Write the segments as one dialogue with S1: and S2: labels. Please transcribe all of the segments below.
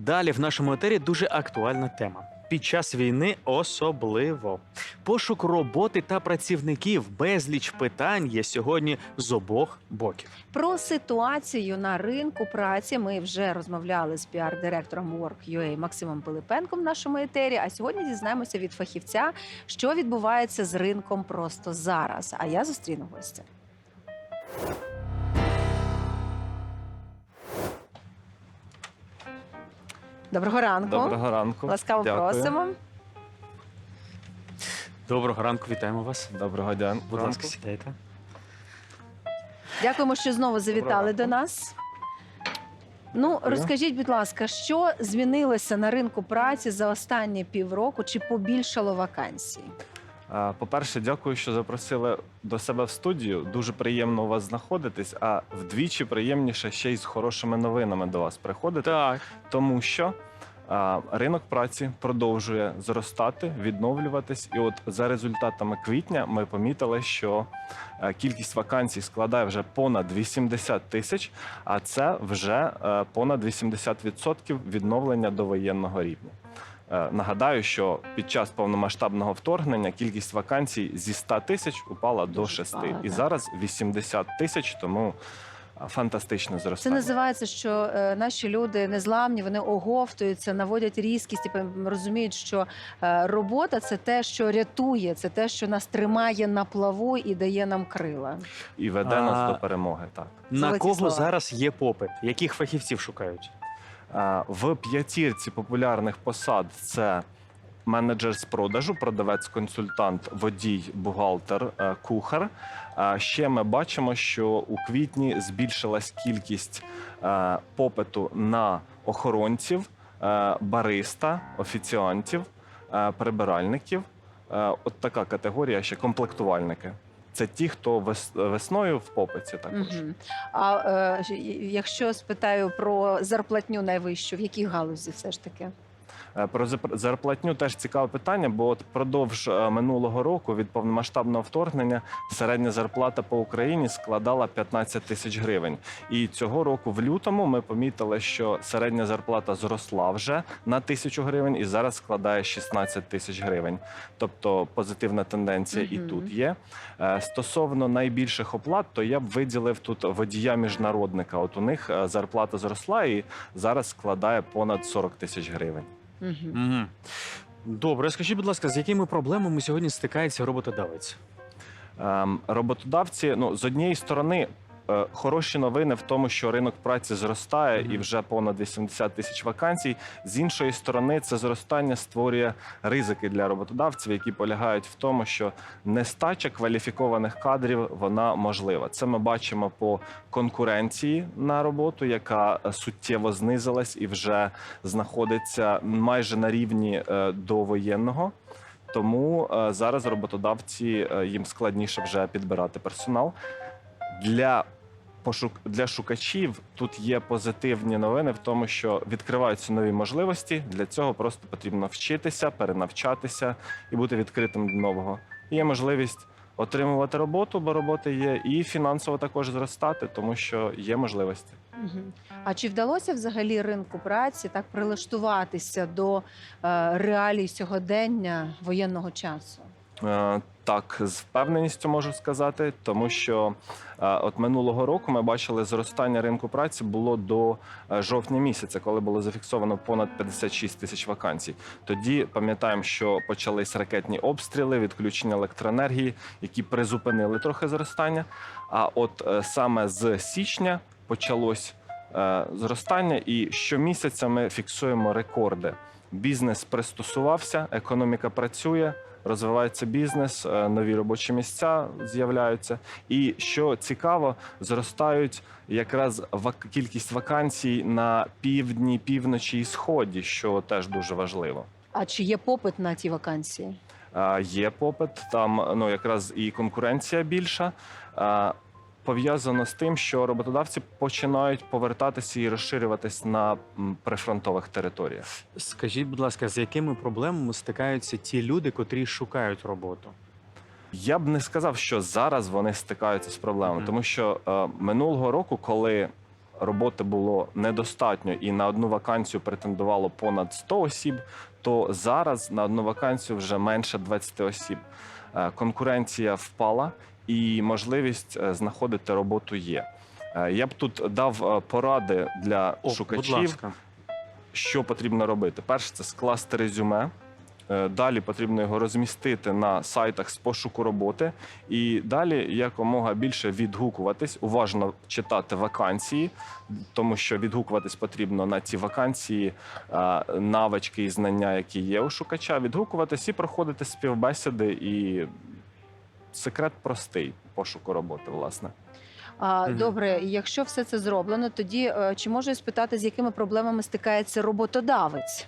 S1: Далі в нашому етері дуже актуальна тема. Під час війни особливо пошук роботи та працівників безліч питань є сьогодні з обох боків.
S2: Про ситуацію на ринку праці ми вже розмовляли з піар-директором Work.ua Максимом Пилипенком в нашому етері. А сьогодні дізнаємося від фахівця, що відбувається з ринком просто зараз. А я зустріну гостя. Доброго ранку.
S3: Доброго ранку.
S2: Ласкаво
S3: Дякую.
S2: просимо.
S1: Доброго ранку, вітаємо вас.
S3: Доброго дня.
S1: Будь ласка, сідайте.
S2: Дякуємо, що знову завітали до нас. Ну, розкажіть, будь ласка, що змінилося на ринку праці за останні півроку? Чи побільшало вакансій?
S3: По-перше, дякую, що запросили до себе в студію. Дуже приємно у вас знаходитись, а вдвічі приємніше ще й з хорошими новинами до вас приходити,
S1: Так,
S3: тому що а, ринок праці продовжує зростати, відновлюватись. І от за результатами квітня ми помітили, що е, кількість вакансій складає вже понад 80 тисяч, а це вже е, понад 80% відновлення до воєнного рівня. Е, Нагадаю, що під час повномасштабного вторгнення кількість вакансій зі 100 тисяч упала до
S2: Дуже
S3: 6. І зараз 80 тисяч, тому е, фантастичне
S2: Це називається, що е, наші люди незламні, вони оговтуються, наводять різкість і розуміють, що робота це те, що рятує, це те, що нас тримає на плаву і дає нам крила.
S3: І веде
S1: А,
S3: нас до перемоги. Так.
S1: на
S2: Золоті
S1: кого
S2: слова.
S1: зараз є попит? Яких фахівців шукають?
S3: Е, В п'ятірці популярних посад це менеджер з продажу, продавець-консультант, водій, бухгалтер, е, кухар. А Ще ми бачимо, що у квітні збільшилась кількість е, попиту на охоронців, е, бариста, офіціантів, е, прибиральників. Е, От така категорія ще комплектувальники. Це ті, хто вес- весною в попиті також.
S2: Угу. А е, якщо спитаю про зарплатню найвищу, в якій галузі все ж таки?
S3: Е, Про зарплатню теж цікаве питання, бо от продовж е, минулого року від повномасштабного вторгнення середня зарплата по Україні складала 15 тисяч гривень. І цього року, в лютому, ми помітили, що середня зарплата зросла вже на тисячу гривень і зараз складає 16 тисяч гривень. Тобто позитивна тенденція і тут є. Е, Стосовно найбільших оплат, то я б виділив тут водія міжнародника. От у них зарплата зросла і зараз складає понад 40 тисяч гривень.
S1: Угу. Добре, скажіть, будь ласка, з якими проблемами сьогодні стикається роботодавець?
S3: Ем, роботодавці, ну з однієї сторони. Е, Хороші новини в тому, що ринок праці зростає і вже понад 80 тисяч вакансій. З іншої сторони, це зростання створює ризики для роботодавців, які полягають в тому, що нестача кваліфікованих кадрів вона можлива. Це ми бачимо по конкуренції на роботу, яка е, суттєво знизилась і вже знаходиться майже на рівні е, довоєнного. Тому зараз роботодавці їм складніше вже підбирати персонал. Для пошук для шукачів тут є позитивні новини в тому, що відкриваються нові можливості. Для цього просто потрібно вчитися, перенавчатися і бути відкритим до нового. Є можливість отримувати роботу, бо роботи є, і фінансово також зростати, тому що є можливості.
S2: А чи вдалося взагалі ринку праці так прилаштуватися до е, реалій сьогодення воєнного часу?
S3: Е, Так, з впевненістю можу сказати, тому що е, от минулого року ми бачили зростання ринку праці було до е, жовтня місяця, коли було зафіксовано понад 56 тисяч вакансій. Тоді пам'ятаємо, що почались ракетні обстріли, відключення електроенергії, які призупинили трохи зростання. А от е, саме з січня почалось зростання, і щомісяця ми фіксуємо рекорди. Бізнес пристосувався, економіка працює розвивається бізнес, е, нові робочі місця з'являються. І що цікаво, зростають якраз кількість вакансій на півдні, півночі і сході, що теж дуже важливо.
S2: А чи є попит на ті вакансії?
S3: Е, Є попит, там ну якраз і конкуренція більша. Пов'язано з тим, що роботодавці починають повертатися і розширюватись на прифронтових територіях.
S1: Скажіть, будь ласка, з якими проблемами стикаються ті люди, котрі шукають роботу?
S3: Я б не сказав, що зараз вони стикаються з проблемами,
S1: Мгм.
S3: тому що е, минулого року, коли роботи було недостатньо і на одну вакансію претендувало понад 100 осіб, то зараз на одну вакансію вже менше 20 осіб. Е, Конкуренція впала і можливість е, знаходити роботу є. Е, Я б тут дав е, поради для
S1: О,
S3: шукачів, що потрібно робити. Перше, це скласти резюме. Далі потрібно його розмістити на сайтах з пошуку роботи, і далі якомога більше відгукуватись, уважно читати вакансії, тому що відгукуватись потрібно на ці вакансії, навички і знання, які є у шукача. Відгукуватись і проходити співбесіди. І секрет простий пошуку роботи, власне.
S2: А. Добре, якщо все це зроблено, тоді е, чи можу спитати, з якими проблемами стикається роботодавець?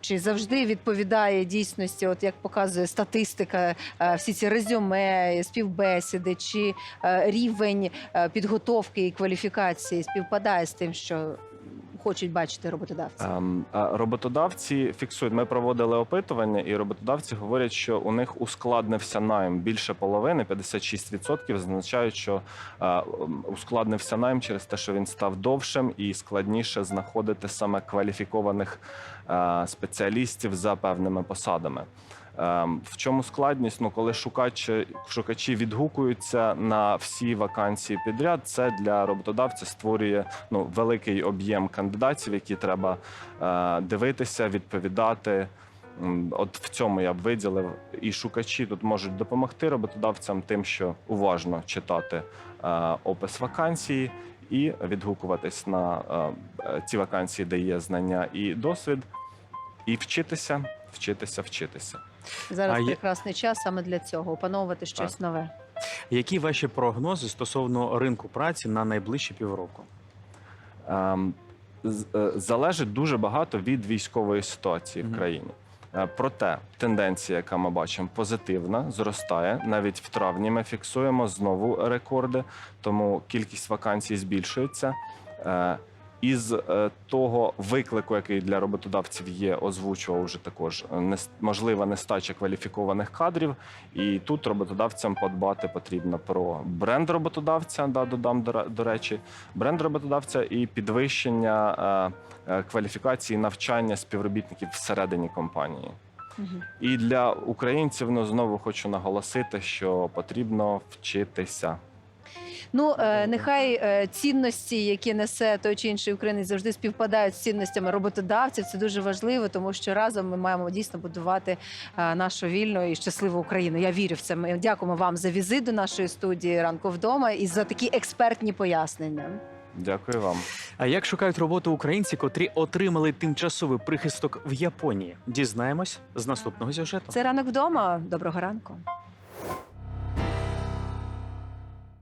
S2: Чи завжди відповідає дійсності, от як показує статистика, е, всі ці резюме, співбесіди, чи е, рівень підготовки і кваліфікації співпадає з тим, що хочуть бачити роботодавці?
S3: Ем, Роботодавці фіксують. Ми проводили опитування, і роботодавці говорять, що у них ускладнився найм більше половини, 56% зазначають, що е, ускладнився найм через те, що він став довшим і складніше знаходити саме кваліфікованих е, спеціалістів за певними посадами. Ем, В чому складність? Ну, коли шукачі, шукачі відгукуються на всі вакансії підряд, це для роботодавця створює ну, великий об'єм кандидатів, які треба е, дивитися, відповідати. От в цьому я б виділив. І шукачі тут можуть допомогти роботодавцям тим, що уважно читати е, опис вакансії і відгукуватись на е, ці вакансії, де є знання і досвід, і вчитися, вчитися, вчитися.
S2: Зараз
S1: а
S2: прекрасний час саме для цього опановувати щось нове.
S1: Які ваші прогнози стосовно ринку праці на найближчі півроку?
S3: Ем, з- е, залежить дуже багато від військової ситуації
S1: Мгм.
S3: в країні. Е, Проте тенденція, яка ми бачимо, позитивна, зростає. Навіть в травні ми фіксуємо знову рекорди, тому кількість вакансій збільшується. Е, Із е, того виклику, який для роботодавців є, озвучував вже також е, можлива нестача кваліфікованих кадрів. І тут роботодавцям подбати потрібно про бренд роботодавця, да, додам до, до речі, бренд роботодавця і підвищення е, е, кваліфікації навчання співробітників всередині компанії. І для українців ну знову хочу наголосити, що потрібно вчитися.
S2: Ну е, нехай е, цінності, які несе той чи інший українець, завжди співпадають з цінностями роботодавців. Це дуже важливо, тому що разом ми маємо дійсно будувати е, нашу вільну і щасливу Україну. Я вірю в це. Ми дякуємо вам за візит до нашої студії ранку вдома і за такі експертні пояснення.
S3: Дякую вам.
S1: А як шукають роботу українці, котрі отримали тимчасовий прихисток в Японії? Дізнаємось з наступного сюжету.
S2: Це ранок вдома. Доброго ранку.